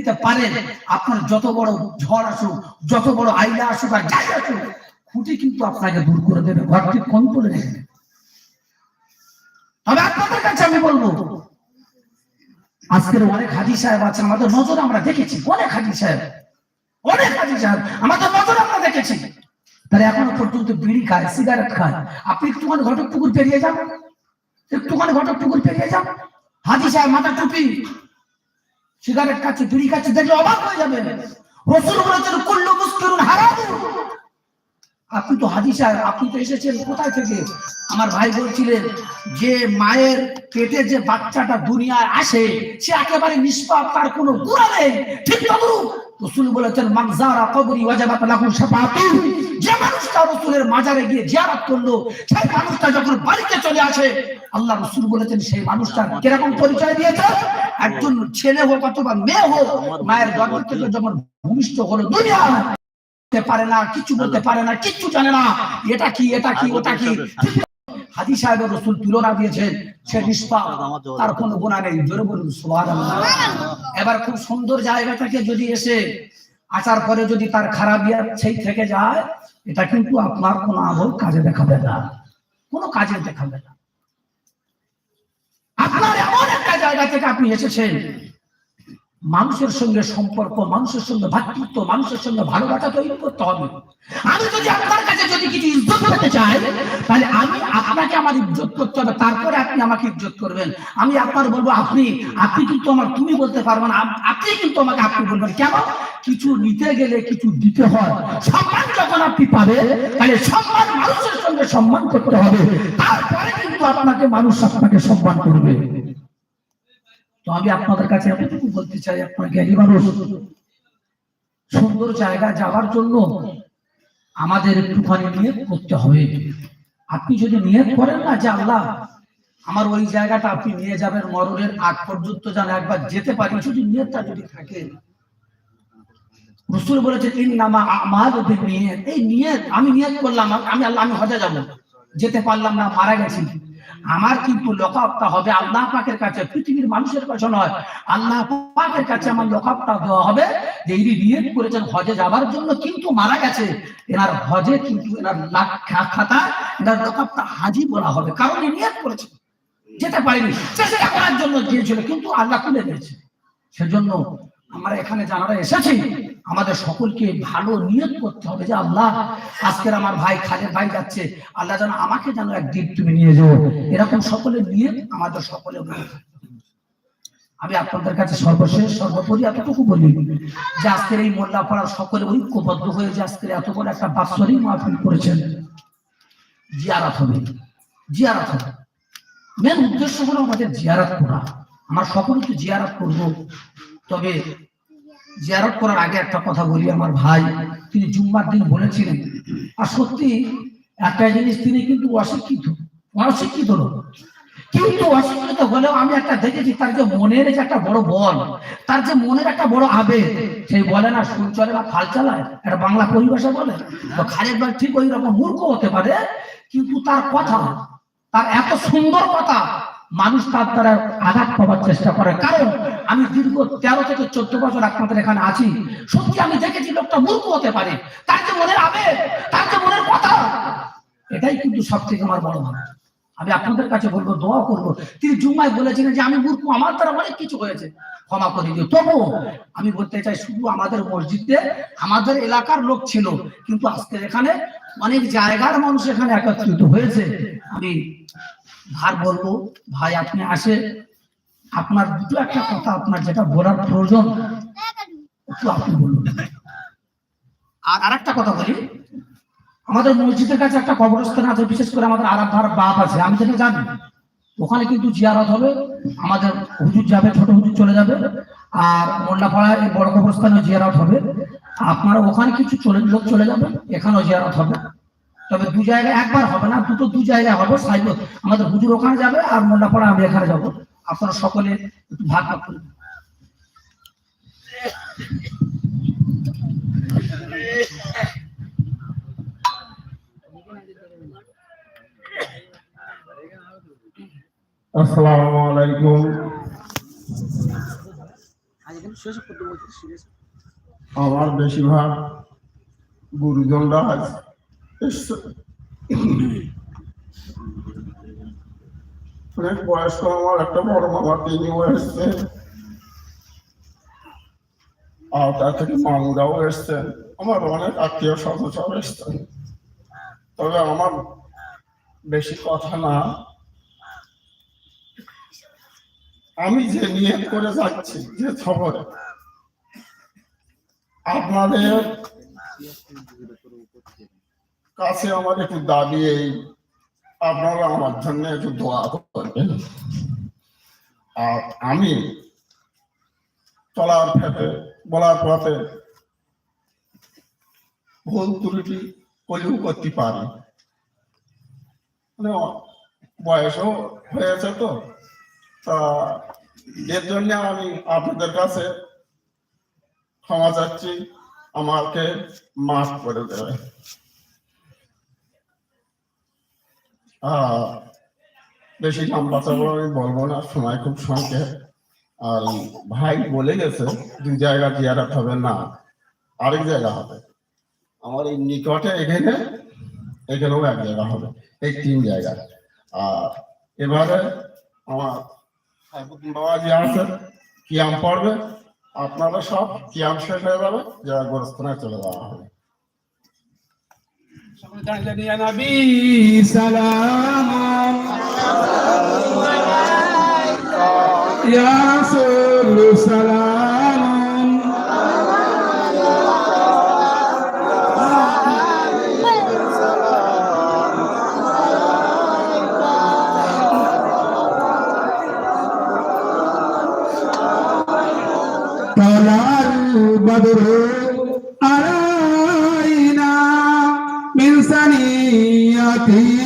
দিতে পারেন, আপনার যত বড় ঝড় আসুক, যত বড় আইলা আসুক আর যাই আসুক, খুঁটি কিন্তু আপনাকে দূর করে দেবে, ঘরটি কন্ট্রোলে রেখে দেবে? তবে আপনাদের কাছে আমি বলব, আজকের অনেক হাজি সাহেব আছেন, আমাদের নজর আমরা দেখেছি, অনেক হাজি সাহেব, অনেক হাজি সাহেব, আমাদের নজর আমরা দেখেছি। তারা এখনও পর্যন্ত বিড়ি খায়, সিগারেট খায়। আপনি একটুখানি ঘটক পুকুর পেরিয়ে যান, একটুখানি ঘটক পুকুর পেরিয়ে যান। হাজি সাহেব মাথা টুপি সিগারেট খাচ্ছে বিড়ি খাচ্ছে দেখলে অবাক হয়ে যাবে রসুল বলেছেন, কুল্লু মুস্কিরুন হারাম আপনি তো সাহেব, আপনি তো এসেছেন কোথায় থেকে? আমার ভাই বলছিলেন, যে মায়ের পেটে যে বাচ্চাটা দুনিয়ায় আসে, সে একেবারে নিষ্পাপ, তার কোনো গুণা নেই। ঠিক তদরূপ। রসুল বলেছেন মানজারা কবরি ওয়াজাবাত লাহু শাফাআতু যে মানুষটা রসুলের মাজারে গিয়ে জিয়ারত করল, সেই মানুষটা যখন বাড়িতে চলে আসে, আল্লাহ রসুল বলেছেন, সেই মানুষটা কীরকম পরিচয় দিয়েছে? একজন ছেলে হোক অথবা মেয়ে হোক, মায়ের গর্ভ থেকে যখন ভূমিষ্ঠ হলো, দুনিয়া পারে না, কিছু বলতে পারে না, কিচ্ছু জানে না, এটা কি এটা কি, ওটা কি হাজি সাহেব রসুল তুলনা দিয়েছেন সে নিষ্পাপ। তার কোনো গুণা নেই। জোরে বলুন এবার খুব সুন্দর জায়গা থেকে যদি এসে আসার পরে যদি তার খারাপ ইয়ার সেই থেকে যায় এটা কিন্তু আপনার কোনো আমল কাজে দেখাবে না। কোনো কাজে দেখাবে না। আপনার এমন একটা জায়গা থেকে আপনি এসেছেন মানুষের সঙ্গে সম্পর্ক, মানুষের সঙ্গে ভাতৃত্ব, মানুষের সঙ্গে ভালোবাসা তৈরি করতে হবে। আমি যদি আপনার কাছে যদি কিছু ইজ্জত পেতে চাই, তাহলে আমি আপনাকে আমার ইজ্জত করতে হবে, তারপরে আপনি আমাকে ইজ্জত করবেন। আমি আপনার বলব, আপনি আপনি কিন্তু আমার, তুমি বলতে পারবেন আপনি কিন্তু আমাকে, আপনি বলবেন। কেন? কিছু নিতে গেলে কিছু দিতে হয়। সম্মান যখন আপনি পাবেন, তাহলে সম্মান মানুষের সঙ্গে সম্মান করতে হবে। তারপরে কিন্তু আপনাকে, মানুষ আপনাকে সম্মান করবে। তো আমি আপনাদের কাছে এতটুকু বলতে চাই, আপনার জ্ঞানী মানুষ। সুন্দর জায়গা যাওয়ার জন্য আমাদের একটুখানি নিয়ত করতে হবে। আপনি যদি নিয়ত করেন না যে আল্লাহ, আমার ওই জায়গাটা আপনি নিয়ে যাবেন, মরণের আগ পর্যন্ত যেন একবার যেতে পারি, যদি নিয়তটা যদি থাকে। রসুল বলেছেন ইন নামা আমার নিয়ত এই নিয়ত আমি নিয়ত করলাম, আমি আল্লাহ, আমি হজে যাব। যেতে পারলাম না, মারা গেছি। আমার কিন্তু লকআপটা হবে আল্লাহ পাকের কাছে, পৃথিবীর মানুষের কাছে নয়। আল্লাহ পাকের কাছে আমার লকআপটা দেওয়া হবে, যে ইনি নিয়ত করেছেন হজে যাবার জন্য, কিন্তু মারা গেছে। এনার হজে কিন্তু এনার লাখ খাতা, এনার লকআপটা হাজি বলা হবে, কারণ ইনি নিয়ত করেছেন। যেতে পারিনি চেষ্টা করার জন্য গিয়েছিল, কিন্তু আল্লাহ তুলে দিয়েছে। সেজন্য আমরা এখানে যারা এসেছি আমাদের সকলকে ভালো নিয়ত করতে হবে যে আল্লাহ, আজকের আমার ভাই খালের ভাই যাচ্ছে, আল্লাহ যেন আমাকে যেন একদিন তুমি নিয়ে যাও। এরকম সকলের নিয়ত আমাদের সকলে আমি আপনাদের কাছে সর্বশেষ, সর্বোপরি এতটুকু বলি যে আজকের এই মোল্লা পাড়ার সকলে ঐক্যবদ্ধ হয়ে যে আজকের এত বড় একটা বাৎসরিক মাহফিল করেছেন, জিয়ারাত হবে জিয়ারাত হবে। মেন উদ্দেশ্য হলো আমাদের জিয়ারাত করা। আমরা সকলকে জিয়ারাত করব। তবে জিয়ারত করার আগে একটা কথা বলি আমার ভাই, তিনি জুম্মার দিন বলেছিলেন, আর সত্যি একটা জিনিস তিনি কিন্তু অশিক্ষিত অশিক্ষিত লোক। কিন্তু অশিক্ষিত হলেও আমি একটা দেখেছি, তার যে মনের যে একটা বড় বল, তার যে মনের একটা বড় আবেগ, সেই বলে না, সুর চলে বা ফাল চালায় একটা বাংলা পরিভাষা বলে, তো খালেদ ভাই ঠিক ওই রকম মূর্খ হতে পারে, কিন্তু তার কথা, তার এত সুন্দর কথা মানুষ তার দ্বারা আঘাত পাওয়ার চেষ্টা করে। কারণ আমি দীর্ঘ তেরো থেকে চোদ্দ বছর আপনাদের এখানে আছি। সত্যি আমি দেখেছি লোকটা মূর্খ হতে পারে। তার যে মনের আবেগ, তার যে মনের কথা, এটাই কিন্তু সব থেকে আমার বড় ভালো আমি আপনাদের কাছে বলব, দোয়া করব। তিনি জুম্মায় বলেছিলেন যে, আমি মূর্খ, আমার দ্বারা অনেক কিছু হয়েছে। ক্ষমা করে দিও। তবু আমি বলতে চাই, শুধু আমাদের মসজিদে আমাদের এলাকার লোক ছিল, কিন্তু আজকে এখানে অনেক জায়গার মানুষ এখানে একত্রিত হয়েছে। আমি ভার বলব, ভাই, আপনি আসে। আপনার দুটো একটা কথা, আপনার যেটা বলার প্রয়োজন, একটু আপনি বলুন। আর আরেকটা কথা বলি আমাদের মসজিদের কাছে একটা কবরস্থান আছে, বিশেষ করে আমাদের আরাম ধার বাপ আছে। আমি যেটা জানি, ওখানে কিন্তু জিয়ারত হবে। আমাদের হুজুর যাবে, ছোট হুজুর চলে যাবে। আর মোল্লাপাড়ায় বড় কবরস্থানে জিয়ারত হবে। আপনারা ওখানে কিছু চলে লোক চলে যাবে, এখানেও জিয়ারত হবে। তবে দু জায়গায় একবার হবে না, দুটো দু জায়গায় হবে। সাইব আমাদের হুজুর ওখানে যাবে আর মোল্লাপাড়া আমি এখানে যাব। আপনারা সকলে ভাগ ভাগ করে দিন। আসসালামু আলাইকুম আমার বেশিরভাগ গুরুজনরা আজ অনেক বয়স্ক আমার একটা বড় মামা তিনিও এসছে। আর তার থেকে মামুরাও এসছেন আমার অনেক আত্মীয় স্বজন এসছেন তবে আমার বেশি কথা না। আমি যে নিয়ত করে যাচ্ছি, যে খবরে, আপনাদের কাছে আমার একটু দাবি এই, আপনারা আমার জন্য একটু দোয়া করবেন। আর আমি চলার পথে, বলার পথে ভুল ত্রুটি কলিও করতে পারি। মানে বয়সও হয়েছে তো। তা এর জন্য আমি আপনাদের কাছে ক্ষমা চাচ্ছি, আমাকে মাফ করে দেবে বেশি বাঁচাবো আমি বলব না, সময় খুব সংক্ষেপ। আর ভাই বলে গেছে, দুই জায়গা জিয়ারাত হবে না, আরেক জায়গা হবে। আমার এই নিকটে এখানে, এখানেও এক জায়গা হবে, এই তিন জায়গা। আর এবারে আমার সাইফুদ্দিন বাবা যে আছে কিয়াম পড়বে আপনারা সব কিয়াম শেষ হয়ে যাবে যারা গোরস্থানে চলে যাওয়া হবে يا نبي سلام يا رسول سلام البدر علينا من ثنيات البداية